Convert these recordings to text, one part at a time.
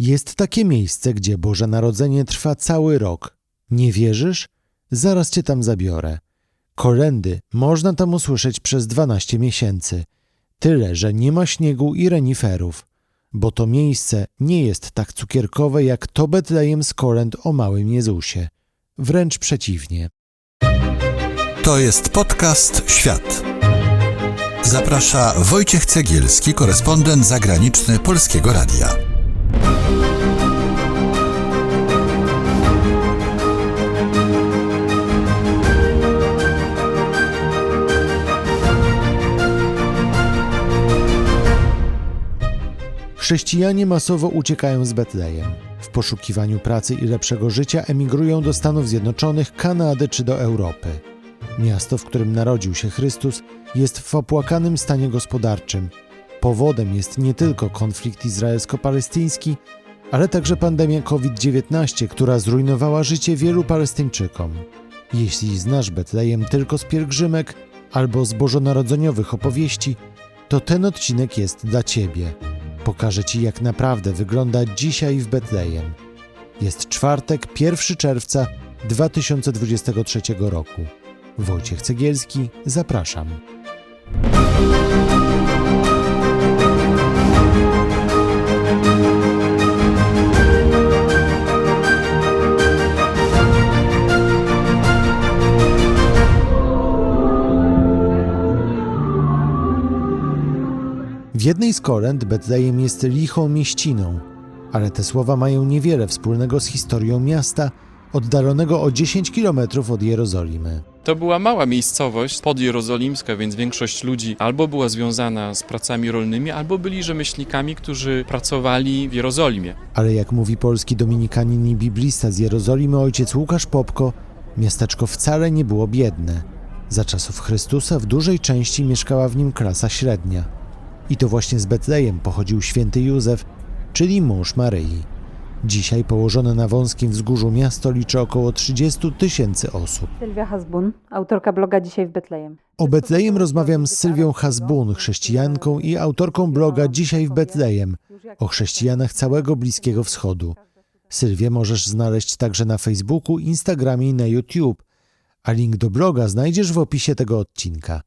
Jest takie miejsce, gdzie Boże Narodzenie trwa cały rok. Nie wierzysz? Zaraz cię tam zabiorę. Kolendy można tam usłyszeć przez 12 miesięcy. Tyle, że nie ma śniegu i reniferów. Bo to miejsce nie jest tak cukierkowe jak to Betlejem z kolęd o małym Jezusie. Wręcz przeciwnie. To jest podcast Świat. Zaprasza Wojciech Cegielski, korespondent zagraniczny Polskiego Radia. Chrześcijanie masowo uciekają z Betlejem. W poszukiwaniu pracy i lepszego życia emigrują do Stanów Zjednoczonych, Kanady czy do Europy. Miasto, w którym narodził się Chrystus, jest w opłakanym stanie gospodarczym. Powodem jest nie tylko konflikt izraelsko-palestyński, ale także pandemia COVID-19, która zrujnowała życie wielu Palestyńczykom. Jeśli znasz Betlejem tylko z pielgrzymek albo z bożonarodzeniowych opowieści, to ten odcinek jest dla Ciebie. Pokażę Ci, jak naprawdę wygląda dzisiaj w Betlejem. Jest czwartek, 1 czerwca 2023 roku. Wojciech Cegielski, zapraszam. W jednej z kolęd Betlejem jest lichą mieściną, ale te słowa mają niewiele wspólnego z historią miasta, oddalonego o 10 km od Jerozolimy. To była mała miejscowość podjerozolimska, więc większość ludzi albo była związana z pracami rolnymi, albo byli rzemieślnikami, którzy pracowali w Jerozolimie. Ale jak mówi polski dominikanin i biblista z Jerozolimy ojciec Łukasz Popko, miasteczko wcale nie było biedne. Za czasów Chrystusa w dużej części mieszkała w nim klasa średnia. I to właśnie z Betlejem pochodził święty Józef, czyli mąż Maryi. Dzisiaj położone na wąskim wzgórzu miasto liczy około 30 tysięcy osób. Sylwia Hasbun, autorka bloga Dzisiaj w Betlejem. O Betlejem rozmawiam z Sylwią Hasbun, chrześcijanką i autorką bloga Dzisiaj w Betlejem, o chrześcijanach całego Bliskiego Wschodu. Sylwię możesz znaleźć także na Facebooku, Instagramie i na YouTube, a link do bloga znajdziesz w opisie tego odcinka.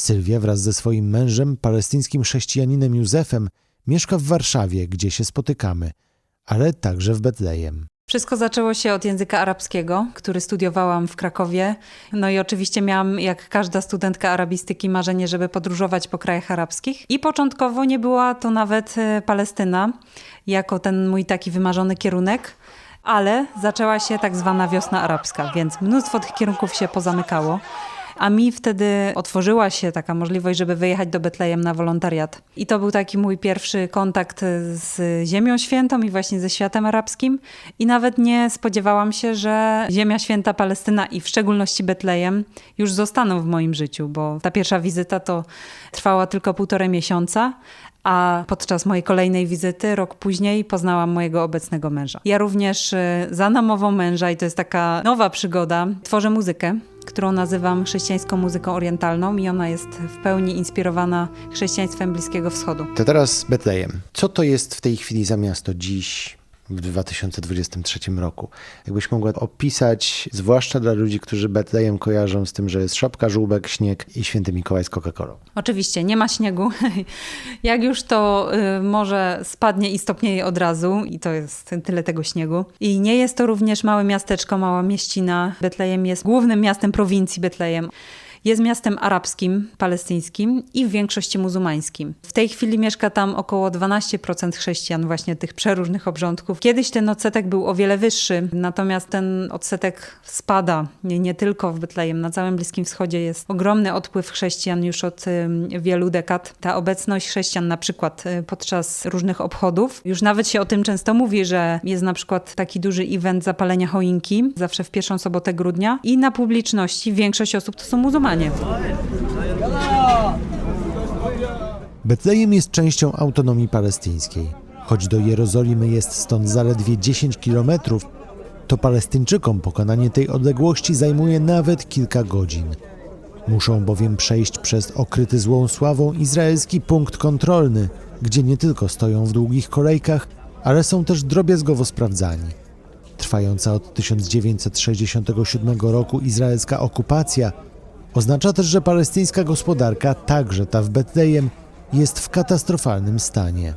Sylwia wraz ze swoim mężem, palestyńskim chrześcijaninem Józefem, mieszka w Warszawie, gdzie się spotykamy, ale także w Betlejem. Wszystko zaczęło się od języka arabskiego, który studiowałam w Krakowie. No i oczywiście miałam, jak każda studentka arabistyki, marzenie, żeby podróżować po krajach arabskich. I początkowo nie była to nawet e, Palestyna, jako ten mój taki wymarzony kierunek. Ale zaczęła się tak zwana wiosna arabska, więc mnóstwo tych kierunków się pozamykało. A mi wtedy otworzyła się taka możliwość, żeby wyjechać do Betlejem na wolontariat. I to był taki mój pierwszy kontakt z Ziemią Świętą i właśnie ze światem arabskim. I nawet nie spodziewałam się, że Ziemia Święta Palestyna i w szczególności Betlejem już zostaną w moim życiu, bo ta pierwsza wizyta to trwała tylko półtorej miesiąca. A podczas mojej kolejnej wizyty, rok później, poznałam mojego obecnego męża. Ja również y, za namową męża, i to jest taka nowa przygoda, tworzę muzykę, którą nazywam chrześcijańską muzyką orientalną, i ona jest w pełni inspirowana chrześcijaństwem Bliskiego Wschodu. To teraz Betlejem. Co to jest w tej chwili za miasto dziś, w 2023 roku? Jakbyś mogła opisać, zwłaszcza dla ludzi, którzy Betlejem kojarzą z tym, że jest szopka, żółbek, śnieg i święty Mikołaj z Coca-Colą. Oczywiście, nie ma śniegu. Jak już to y, może spadnie i stopnieje od razu, i to jest tyle tego śniegu. I nie jest to również małe miasteczko, mała mieścina. Betlejem jest głównym miastem prowincji Betlejem. Jest miastem arabskim, palestyńskim i w większości muzułmańskim. W tej chwili mieszka tam około 12% chrześcijan, właśnie tych przeróżnych obrządków. Kiedyś ten odsetek był o wiele wyższy, natomiast ten odsetek spada nie, nie tylko w Betlejem. Na całym Bliskim Wschodzie jest ogromny odpływ chrześcijan już od wielu dekad. Ta obecność chrześcijan na przykład y, podczas różnych obchodów, już nawet się o tym często mówi, że jest na przykład taki duży event zapalenia choinki, zawsze w pierwszą sobotę grudnia i na publiczności większość osób to są muzułmanie. Betlejem jest częścią autonomii palestyńskiej. Choć do Jerozolimy jest stąd zaledwie 10 kilometrów, to Palestyńczykom pokonanie tej odległości zajmuje nawet kilka godzin. Muszą bowiem przejść przez okryty złą sławą izraelski punkt kontrolny, gdzie nie tylko stoją w długich kolejkach, ale są też drobiazgowo sprawdzani. Trwająca od 1967 roku izraelska okupacja oznacza też, że palestyńska gospodarka, także ta w Betlejem, jest w katastrofalnym stanie.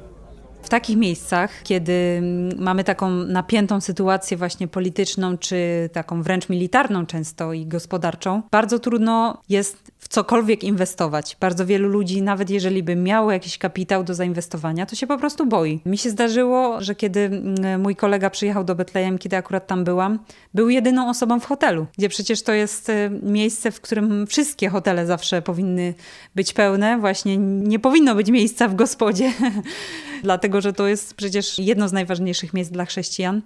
W takich miejscach, kiedy mm, mamy taką napiętą sytuację właśnie polityczną, czy taką wręcz militarną często i gospodarczą, bardzo trudno jest cokolwiek inwestować. Bardzo wielu ludzi, nawet jeżeli by miało jakiś kapitał do zainwestowania, to się po prostu boi. Mi się zdarzyło, że kiedy mm, mój kolega przyjechał do Betlejem, kiedy akurat tam byłam, był jedyną osobą w hotelu, gdzie przecież to jest y, miejsce, w którym wszystkie hotele zawsze powinny być pełne. Właśnie nie powinno być miejsca w gospodzie, dlatego że to jest przecież jedno z najważniejszych miejsc dla chrześcijan.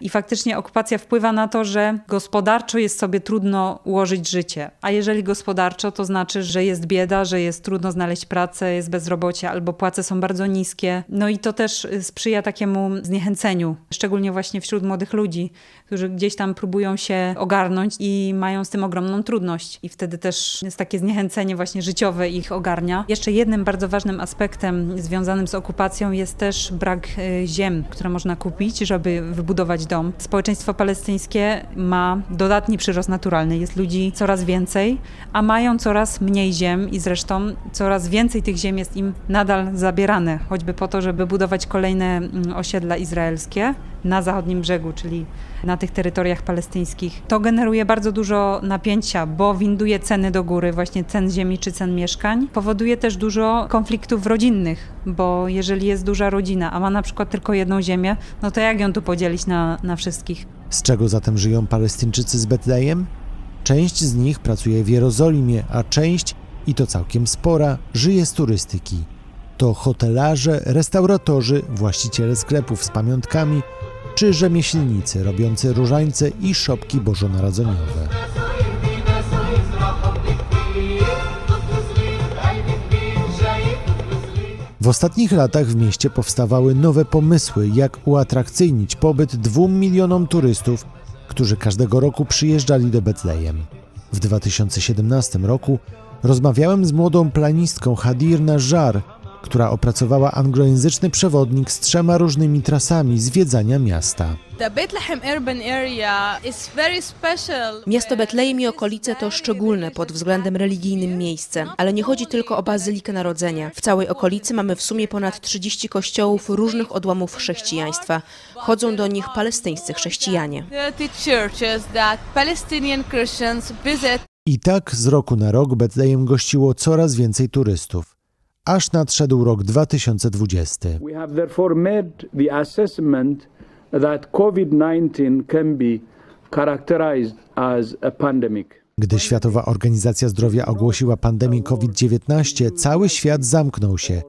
I faktycznie okupacja wpływa na to, że gospodarczo jest sobie trudno ułożyć życie. A jeżeli gospodarczo, to znaczy, że jest bieda, że jest trudno znaleźć pracę, jest bezrobocie albo płace są bardzo niskie. No i to też sprzyja takiemu zniechęceniu, szczególnie właśnie wśród młodych ludzi, którzy gdzieś tam próbują się ogarnąć i mają z tym ogromną trudność. I wtedy też jest takie zniechęcenie właśnie życiowe ich ogarnia. Jeszcze jednym bardzo ważnym aspektem związanym z okupacją jest też brak y, ziem, które można kupić, żeby wybudować dom. Społeczeństwo palestyńskie ma dodatni przyrost naturalny. Jest ludzi coraz więcej, a mają coraz mniej ziem i zresztą coraz więcej tych ziem jest im nadal zabierane, choćby po to, żeby budować kolejne mm, osiedla izraelskie na zachodnim brzegu, czyli na tych terytoriach palestyńskich. To generuje bardzo dużo napięcia, bo winduje ceny do góry, właśnie cen ziemi czy cen mieszkań. Powoduje też dużo konfliktów rodzinnych, bo jeżeli jest duża rodzina, a ma na przykład tylko jedną ziemię, no to jak ją tu podzielić na, na wszystkich? Z czego zatem żyją Palestyńczycy z Betlejem? Część z nich pracuje w Jerozolimie, a część, i to całkiem spora, żyje z turystyki. To hotelarze, restauratorzy, właściciele sklepów z pamiątkami czy rzemieślnicy robiący różańce i szopki bożonarodzeniowe. W ostatnich latach w mieście powstawały nowe pomysły, jak uatrakcyjnić pobyt dwóm milionom turystów, którzy każdego roku przyjeżdżali do Betlejem. W 2017 roku rozmawiałem z młodą planistką Hadir Najar, która opracowała anglojęzyczny przewodnik z trzema różnymi trasami zwiedzania miasta. Miasto Betlejem i okolice to szczególne pod względem religijnym miejsce, ale nie chodzi tylko o Bazylikę Narodzenia. W całej okolicy mamy w sumie ponad 30 kościołów różnych odłamów chrześcijaństwa. Chodzą do nich palestyńscy chrześcijanie. 30 churches that Palestinian Christians visit. I tak z roku na rok Betlejem gościło coraz więcej turystów. Aż nadszedł rok 2020. We have therefore made the assessment that COVID 19 can be characterized as a pandemic. Gdy Światowa Organizacja Zdrowia ogłosiła pandemię COVID-19, cały świat zamknął się.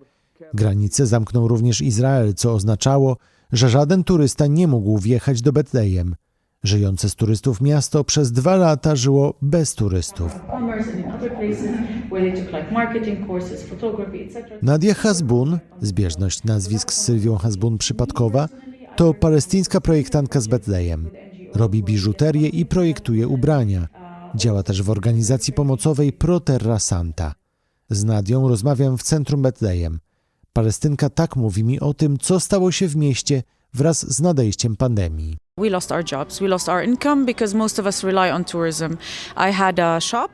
Granice zamknął również Izrael, co oznaczało, że żaden turysta nie mógł wjechać do Betlejem. Żyjące z turystów miasto przez dwa lata żyło bez turystów. Nadia Hasbun, zbieżność nazwisk z Sylwią Hasbun przypadkowa, to palestyńska projektantka z Betlejem. Robi biżuterię i projektuje ubrania. Działa też w organizacji pomocowej Pro Terra Santa. Z Nadią rozmawiam w centrum Betlejem. Palestynka tak mówi mi o tym, co stało się w mieście wraz z nadejściem pandemii.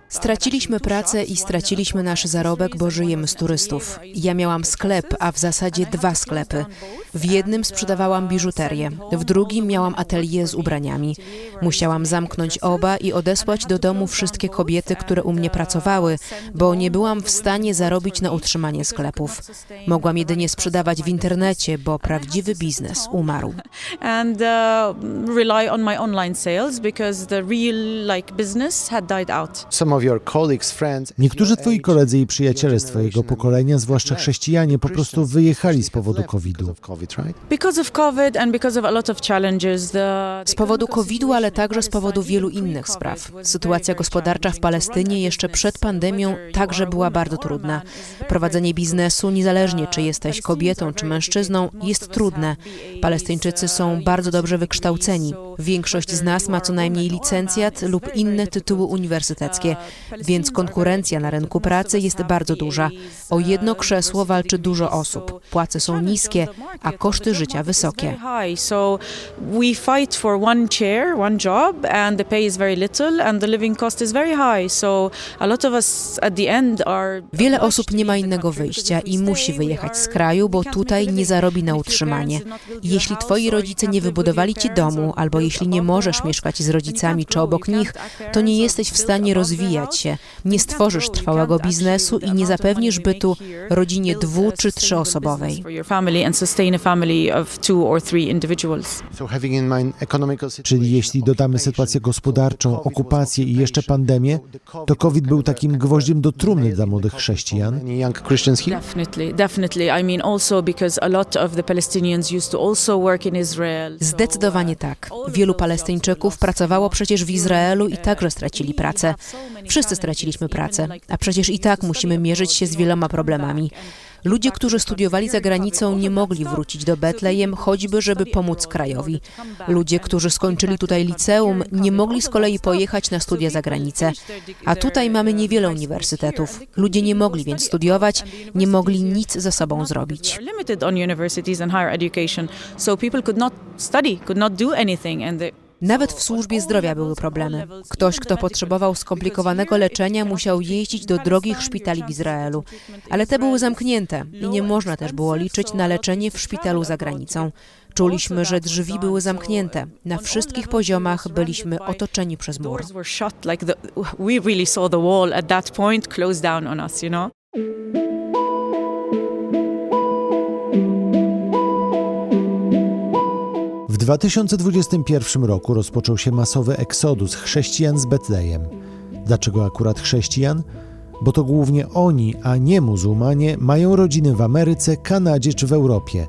Straciliśmy pracę i straciliśmy nasz zarobek, bo żyjemy z turystów. Ja miałam sklep, a w zasadzie dwa sklepy. W jednym sprzedawałam biżuterię, w drugim miałam atelier z ubraniami. Musiałam zamknąć oba i odesłać do domu wszystkie kobiety, które u mnie pracowały, bo nie byłam w stanie zarobić na utrzymanie sklepów. Mogłam jedynie sprzedawać w internecie, bo prawdziwy biznes umarł. and uh, rely on my online sales because the real like business had died out. Niektórzy twoi koledzy i przyjaciele z twojego pokolenia, zwłaszcza chrześcijanie, po prostu wyjechali z powodu COVID-u. Because of COVID and because of a lot of challenges, the Z powodu COVID-u, ale także z powodu wielu innych spraw. Sytuacja gospodarcza w Palestynie jeszcze przed pandemią także była bardzo trudna. Prowadzenie biznesu, niezależnie czy jesteś kobietą czy mężczyzną, jest trudne. Palestyńczycy są bardzo dobrze wykształceni. zhroucení. Większość z nas ma co najmniej licencjat lub inne tytuły uniwersyteckie, więc konkurencja na rynku pracy jest bardzo duża. O jedno krzesło walczy dużo osób. Płace są niskie, a koszty życia wysokie. Wiele osób nie ma innego wyjścia i musi wyjechać z kraju, bo tutaj nie zarobi na utrzymanie. Jeśli twoi rodzice nie wybudowali ci domu, albo jeśli nie możesz mieszkać z rodzicami czy obok nich, to nie jesteś w stanie rozwijać się, nie stworzysz trwałego biznesu i nie zapewnisz bytu rodzinie dwu czy trzyosobowej. Czyli jeśli dodamy sytuację gospodarczą, okupację i jeszcze pandemię, to COVID był takim gwoździem do trumny dla młodych chrześcijan. Zdecydowanie tak. Wielu Palestyńczyków pracowało przecież w Izraelu i także stracili pracę. Wszyscy straciliśmy pracę, a przecież i tak musimy mierzyć się z wieloma problemami. Ludzie, którzy studiowali za granicą, nie mogli wrócić do Betlejem, choćby żeby pomóc krajowi. Ludzie, którzy skończyli tutaj liceum, nie mogli z kolei pojechać na studia za granicę. A tutaj mamy niewiele uniwersytetów. Ludzie nie mogli więc studiować, nie mogli nic ze sobą zrobić. Limited on universities and higher education, so people could not study, could not do anything, and they, Nawet w służbie zdrowia były problemy. Ktoś, kto potrzebował skomplikowanego leczenia, musiał jeździć do drogich szpitali w Izraelu, ale te były zamknięte i nie można też było liczyć na leczenie w szpitalu za granicą. Czuliśmy, że drzwi były zamknięte. Na wszystkich poziomach byliśmy otoczeni przez mur. 2021 roku rozpoczął się masowy eksodus chrześcijan z Betlejem. Dlaczego akurat chrześcijan? Bo to głównie oni, a nie muzułmanie, mają rodziny w Ameryce, Kanadzie czy w Europie,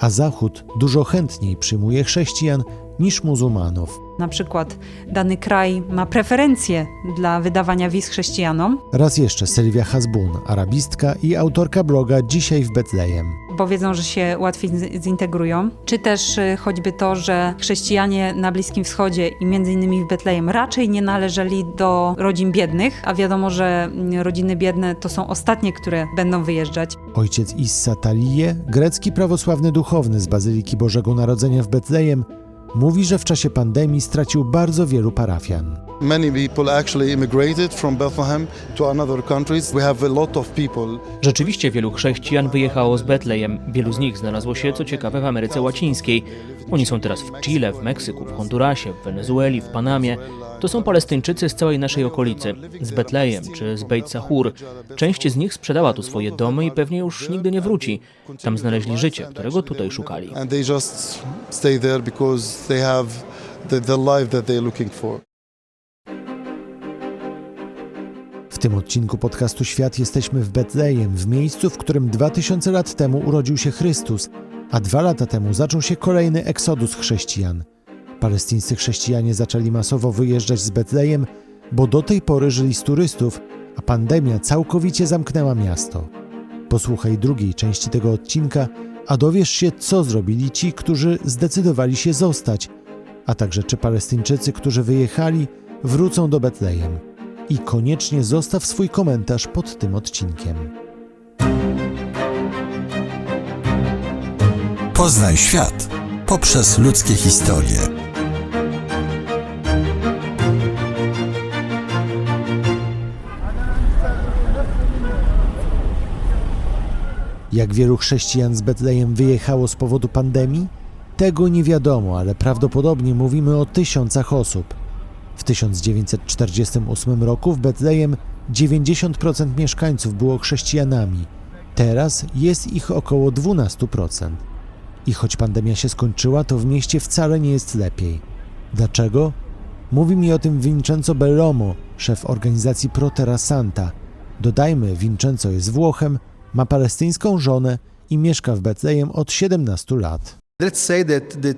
a Zachód dużo chętniej przyjmuje chrześcijan niż muzułmanów. Na przykład dany kraj ma preferencje dla wydawania wiz chrześcijanom, Raz jeszcze Sylwia Hasbun, arabistka i autorka bloga Dzisiaj w Betlejem. Bo wiedzą, że się łatwiej zintegrują, czy też y, choćby to, że chrześcijanie na Bliskim Wschodzie i między innymi w Betlejem raczej nie należeli do rodzin biednych, a wiadomo, że mm, rodziny biedne to są ostatnie, które będą wyjeżdżać. Ojciec Issa Talije, grecki prawosławny duchowny z Bazyliki Bożego Narodzenia w Betlejem, mówi, że w czasie pandemii stracił bardzo wielu parafian. Many people actually immigrated from Bethlehem to another countries. We have a lot of people Rzeczywiście wielu chrześcijan wyjechało z Betlejem. Wielu z nich znalazło się, co ciekawe, w Ameryce Łacińskiej. Oni są teraz w Chile, w Meksyku, w Hondurasie, w Wenezueli, w Panamie. To są Palestyńczycy z całej naszej okolicy, z Betlejem czy z Beit Sahur. Część z nich sprzedała tu swoje domy i pewnie już nigdy nie wróci. Tam znaleźli życie, którego tutaj szukali. W tym odcinku podcastu Świat jesteśmy w Betlejem, w miejscu, w którym 2000 lat temu urodził się Chrystus, a dwa lata temu zaczął się kolejny eksodus chrześcijan. Palestyńscy chrześcijanie zaczęli masowo wyjeżdżać z Betlejem, bo do tej pory żyli z turystów, a pandemia całkowicie zamknęła miasto. Posłuchaj drugiej części tego odcinka, a dowiesz się, co zrobili ci, którzy zdecydowali się zostać, a także czy Palestyńczycy, którzy wyjechali, wrócą do Betlejem. I koniecznie zostaw swój komentarz pod tym odcinkiem. Poznaj świat poprzez ludzkie historie. Jak wielu chrześcijan z Betlejem wyjechało z powodu pandemii? Tego nie wiadomo, ale prawdopodobnie mówimy o tysiącach osób. W 1948 roku w Betlejem 90% mieszkańców było chrześcijanami. Teraz jest ich około 12%. I choć pandemia się skończyła, to w mieście wcale nie jest lepiej. Dlaczego? Mówi mi o tym Vincenzo Bellomo, szef organizacji Pro Terra Santa. Dodajmy, Vincenzo jest Włochem, ma palestyńską żonę i mieszka w Betlejem od 17 lat. Let's say that the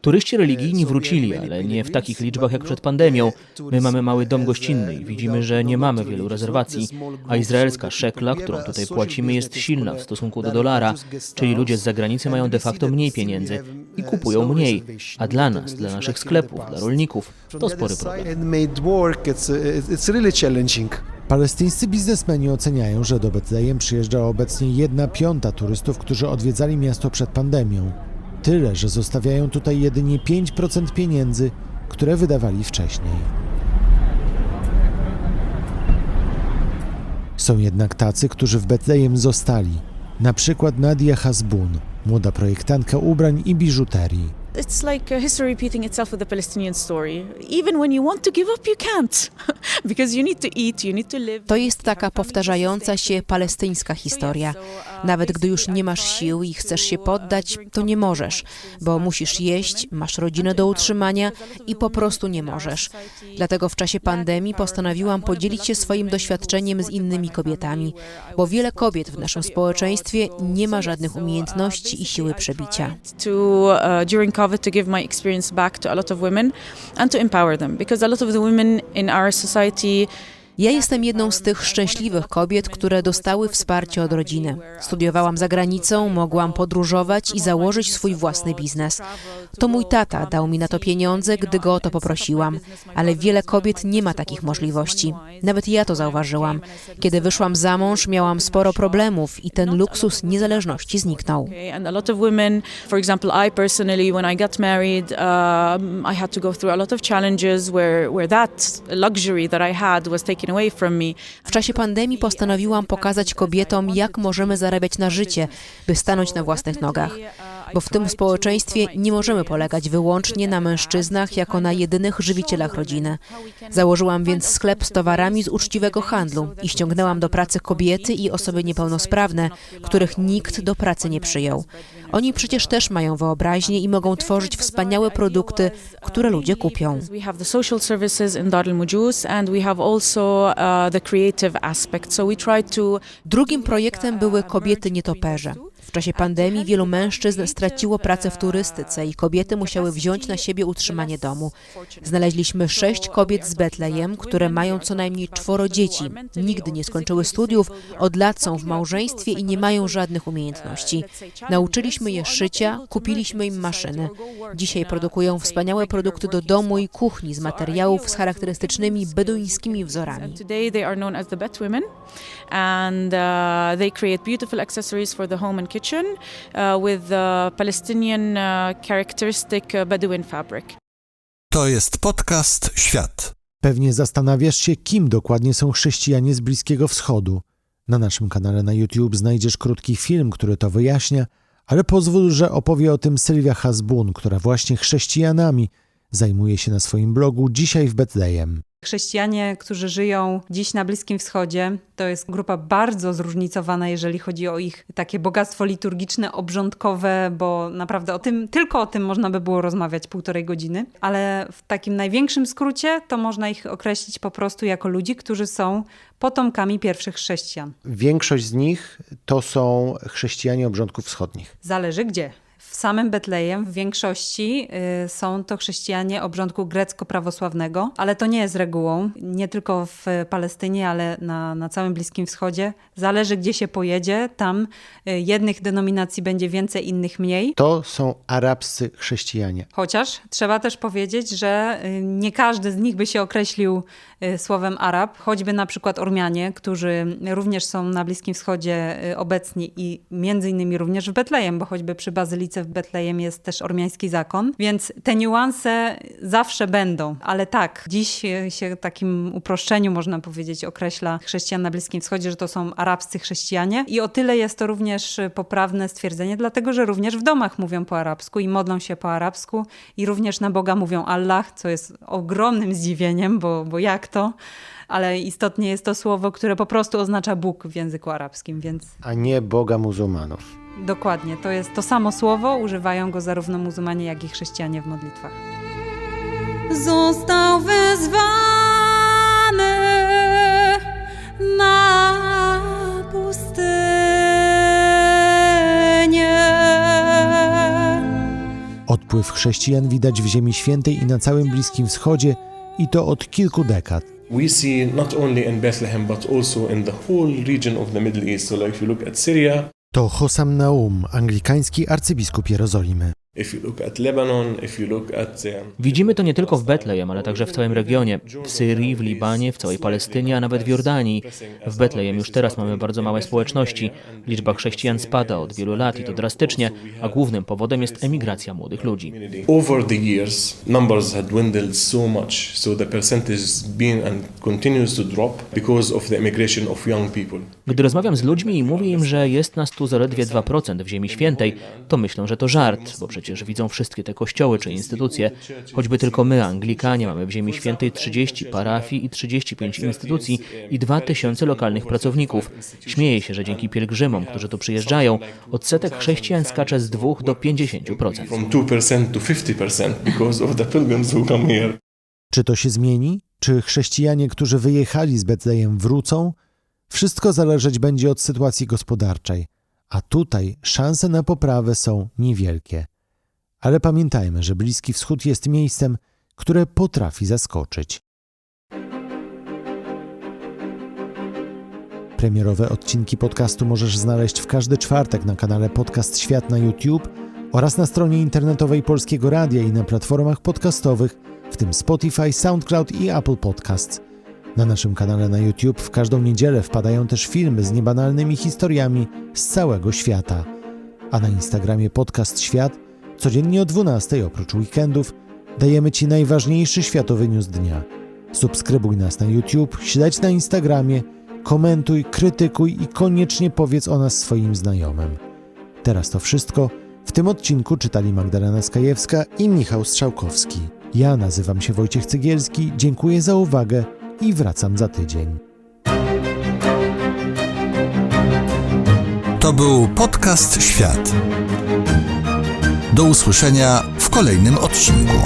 Turyści religijni wrócili, ale nie w takich liczbach jak przed pandemią. My mamy mały dom gościnny i widzimy, że nie mamy wielu rezerwacji, a izraelska szekla, którą tutaj płacimy, jest silna w stosunku do dolara, czyli ludzie z zagranicy mają de facto mniej pieniędzy i kupują mniej, a dla nas, dla naszych sklepów, dla rolników to spory problem. Uh. Palestyńscy biznesmeni oceniają, że do Betlejem przyjeżdża obecnie jedna piąta turystów, którzy odwiedzali miasto przed pandemią. Tyle, że zostawiają tutaj jedynie 5% pieniędzy, które wydawali wcześniej. Są jednak tacy, którzy w Betlejem zostali. Na przykład Nadia Hasbun, młoda projektantka ubrań i biżuterii. It's like uh, history repeating itself with the Palestinian story. Even when you want to give up, you can't. Because you need to eat, you need to live. To jest taka powtarzająca się palestyńska historia. Nawet gdy już nie masz sił i chcesz się poddać, to nie możesz, bo musisz jeść, masz rodzinę do utrzymania i po prostu nie możesz. Dlatego w czasie pandemii postanowiłam podzielić się swoim doświadczeniem z innymi kobietami, bo wiele kobiet w naszym społeczeństwie nie ma żadnych umiejętności i siły przebicia. Uh, during COVID to give my experience back to a lot of women and to empower them because a lot of the women in our society Ja jestem jedną z tych szczęśliwych kobiet, które dostały wsparcie od rodziny. Studiowałam za granicą, mogłam podróżować i założyć swój własny biznes. To mój tata dał mi na to pieniądze, gdy go o to poprosiłam, ale wiele kobiet nie ma takich możliwości. Nawet ja to zauważyłam. Kiedy wyszłam za mąż, miałam sporo problemów i ten luksus niezależności zniknął. Um, challenges where, that luxury that I had was taken. W czasie pandemii postanowiłam pokazać kobietom, jak możemy zarabiać na życie, by stanąć na własnych nogach. Bo w tym społeczeństwie nie możemy polegać wyłącznie na mężczyznach jako na jedynych żywicielach rodziny. Założyłam więc sklep z towarami z uczciwego handlu i ściągnęłam do pracy kobiety i osoby niepełnosprawne, których nikt do pracy nie przyjął. Oni przecież też mają wyobraźnię i mogą tworzyć wspaniałe produkty, które ludzie kupią. We have the social services in Dar al-Mujus and we have also uh, the creative aspect. So we try to Drugim projektem były kobiety nietoperze. W czasie pandemii wielu mężczyzn straciło pracę w turystyce i kobiety musiały wziąć na siebie utrzymanie domu. Znaleźliśmy sześć kobiet z Betlejem, które mają co najmniej czworo dzieci. Nigdy nie skończyły studiów, od lat są w małżeństwie i nie mają żadnych umiejętności. Nauczyliśmy je szycia, kupiliśmy im maszyny. Dzisiaj produkują wspaniałe produkty do domu i kuchni z materiałów z charakterystycznymi beduńskimi wzorami. Today they are known as the Bet Women, and uh, they create beautiful accessories for kitchen uh, with the Palestinian uh, characteristic uh, Bedouin fabric. To jest podcast Świat. Pewnie zastanawiasz się, kim dokładnie są chrześcijanie z Bliskiego Wschodu. Na naszym kanale na YouTube znajdziesz krótki film, który to wyjaśnia, ale pozwól, że opowie o tym Sylwia Hasbun, która właśnie chrześcijanami zajmuje się na swoim blogu dzisiaj w Betlejem. Chrześcijanie, którzy żyją dziś na Bliskim Wschodzie, to jest grupa bardzo zróżnicowana, jeżeli chodzi o ich takie bogactwo liturgiczne, obrządkowe, bo naprawdę o tym, tylko o tym można by było rozmawiać półtorej godziny. Ale w takim największym skrócie to można ich określić po prostu jako ludzi, którzy są potomkami pierwszych chrześcijan. Większość z nich to są chrześcijanie obrządków wschodnich. Zależy gdzie. W samym Betlejem w większości y, są to chrześcijanie obrządku grecko-prawosławnego, ale to nie jest regułą. Nie tylko w Palestynie, ale na, na całym Bliskim Wschodzie. Zależy, gdzie się pojedzie. Tam y, jednych denominacji będzie więcej, innych mniej. To są arabscy chrześcijanie. Chociaż trzeba też powiedzieć, że y, nie każdy z nich by się określił słowem Arab, choćby na przykład Ormianie, którzy również są na Bliskim Wschodzie obecni i między innymi również w Betlejem, bo choćby przy Bazylice w Betlejem jest też ormiański zakon, więc te niuanse zawsze będą, ale tak, dziś się takim uproszczeniu można powiedzieć określa chrześcijan na Bliskim Wschodzie, że to są arabscy chrześcijanie i o tyle jest to również poprawne stwierdzenie, dlatego że również w domach mówią po arabsku i modlą się po arabsku i również na Boga mówią Allah, co jest ogromnym zdziwieniem, bo, bo jak to? Ale istotnie jest to słowo, które po prostu oznacza Bóg w języku arabskim, więc A nie Boga muzułmanów. Dokładnie, to jest to samo słowo, używają go zarówno muzułmanie, jak i chrześcijanie w modlitwach. Został wezwany na pustynię. Odpływ chrześcijan widać w Ziemi Świętej i na całym Bliskim Wschodzie i to od kilku dekad. We see not only in Bethlehem but also in the whole region of the Middle East. So, like if you look at Syria, To Hosam Naum, anglikański arcybiskup Jerozolimy. Widzimy to nie tylko w Betlejem, ale także w całym regionie. W Syrii, w Libanie, w całej Palestynie, a nawet w Jordanii. W Betlejem już teraz mamy bardzo małe społeczności. Liczba chrześcijan spada od wielu lat i to drastycznie, a głównym powodem jest emigracja młodych ludzi. over the years, numbers had dwindled so much, so the percentage is being and continues to drop because of the immigration of young people. Gdy rozmawiam z ludźmi i mówię im, że jest nas tu zaledwie 2% w Ziemi Świętej, to myślą, że to żart, bo przecież widzą wszystkie te kościoły czy instytucje. Choćby tylko my, Anglikanie, mamy w Ziemi Świętej 30 parafii i 35 instytucji i 2000 lokalnych pracowników. Śmieję się, że dzięki pielgrzymom, którzy tu przyjeżdżają, odsetek chrześcijan skacze z 2 do 50%. From 2% to 50% because of the pilgrims who come here. Czy to się zmieni? Czy chrześcijanie, którzy wyjechali z Betlejem, wrócą? Wszystko zależeć będzie od sytuacji gospodarczej, a tutaj szanse na poprawę są niewielkie. Ale pamiętajmy, że Bliski Wschód jest miejscem, które potrafi zaskoczyć. Premierowe odcinki podcastu możesz znaleźć w każdy czwartek na kanale Podcast Świat na YouTube oraz na stronie internetowej Polskiego Radia i na platformach podcastowych, w tym Spotify, SoundCloud i Apple Podcasts. Na naszym kanale na YouTube w każdą niedzielę wpadają też filmy z niebanalnymi historiami z całego świata. A na Instagramie Podcast Świat codziennie o 12 oprócz weekendów dajemy Ci najważniejszy światowy news dnia. Subskrybuj nas na YouTube, śledź na Instagramie, komentuj, krytykuj i koniecznie powiedz o nas swoim znajomym. Teraz to wszystko. W tym odcinku czytali Magdalena Skajewska i Michał Strzałkowski. Ja nazywam się Wojciech Cygielski, dziękuję za uwagę i wracam za tydzień. To był podcast Świat. Do usłyszenia w kolejnym odcinku.